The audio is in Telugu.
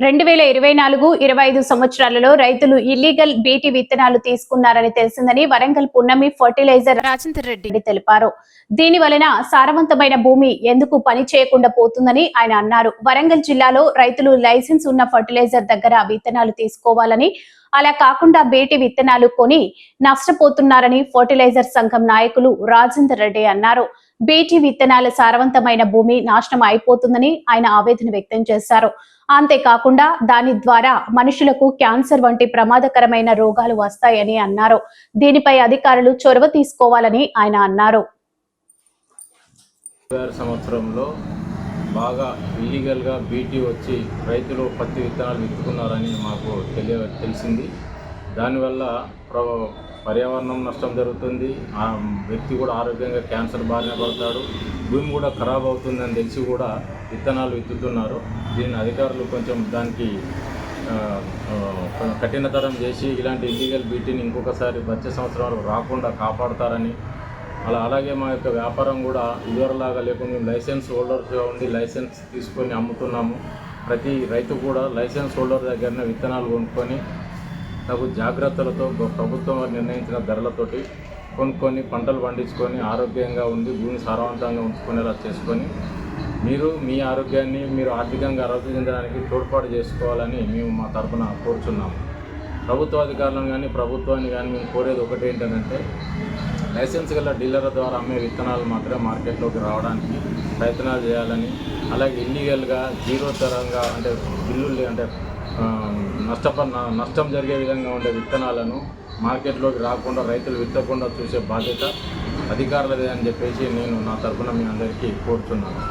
రెండు వేల ఇరవై నాలుగు ఇరవై ఐదు సంవత్సరాలలో రైతులు ఇల్లీగల్ బీటీ విత్తనాలు తీసుకున్నారని తెలిసిందని వరంగల్ పున్నమి ఫర్టిలైజర్ రాజేందర్ రెడ్డి రెడ్డి తెలిపారు. దీని వలన సారవంతమైన భూమి ఎందుకు పని చేయకుండా పోతుందని ఆయన అన్నారు. వరంగల్ జిల్లాలో రైతులు లైసెన్స్ ఉన్న ఫర్టిలైజర్ దగ్గర విత్తనాలు తీసుకోవాలని అలా కాకుండా బీటీ విత్తనాలు కొని నష్టపోతున్నారని ఫర్టిలైజర్ సంఘం నాయకులు రాజేందర్ రెడ్డి అన్నారు. బీటీ విత్తనాల సారవంతమైన భూమి నాశనం అయిపోతుందని ఆయన ఆవేదన వ్యక్తం చేశారు. అంతేకాకుండా దాని ద్వారా మనుషులకు క్యాన్సర్ వంటి ప్రమాదకరమైన రోగాలు వస్తాయని అన్నారు. దీనిపై అధికారులు చొరవ తీసుకోవాలని ఆయన అన్నారు. సంవత్సరంలో బాగా ఇల్లీగల్గా బీటీ వచ్చి రైతులు పత్తి విత్తనాలు విత్తుకున్నారని మాకు తెలియ తెలిసింది. దానివల్ల ప్ర పర్యావరణం నష్టం జరుగుతుంది. ఆ వ్యక్తి కూడా ఆరోగ్యంగా క్యాన్సర్ బారిన పడతాడు. భూమి కూడా ఖరాబ్ అవుతుందని తెలిసి కూడా విత్తనాలు విత్తుతున్నారు. దీన్ని అధికారులు కొంచెం దానికి కఠినతరం చేసి ఇలాంటి ఇల్లీగల్ బీటీని ఇంకొకసారి వచ్చే సంవత్సరాలు రాకుండా కాపాడతారని అలా అలాగే మా యొక్క వ్యాపారం కూడా ఇదివరలాగా లేకుండా మేము లైసెన్స్ హోల్డర్స్గా ఉండి లైసెన్స్ తీసుకొని అమ్ముతున్నాము. ప్రతి రైతు కూడా లైసెన్స్ హోల్డర్ దగ్గరనే విత్తనాలు కొనుక్కొని తగు జాగ్రత్తలతో ప్రభుత్వం నిర్ణయించిన ధరలతోటి కొనుక్కొని పంటలు పండించుకొని ఆరోగ్యంగా ఉండి భూమిని సారవంతంగా ఉంచుకునేలా చేసుకొని మీరు మీ ఆరోగ్యాన్ని మీరు ఆర్థికంగా అభివృద్ధి చెందడానికి తోడ్పాటు చేసుకోవాలని మేము మా తరఫున కోరుచున్నాము. ప్రభుత్వ అధికారులను కానీ ప్రభుత్వాన్ని కానీ మేము కోరేది ఒకటి ఏంటంటే లైసెన్స్ గల డీలర్ల ద్వారా అమ్మే విత్తనాలు మాత్రమే మార్కెట్లోకి రావడానికి ప్రయత్నాలు చేయాలని అలాగే ఇల్లీగల్గా జీరో తరంగా అంటే బిల్లులు అంటే నష్టప నష్టం జరిగే విధంగా ఉండే విత్తనాలను మార్కెట్లోకి రాకుండా రైతులు విత్తకుండా చూసే బాధ్యత అధికారులదే అని చెప్పేసి నేను నా తరఫున మీ అందరికీ కోరుతున్నాను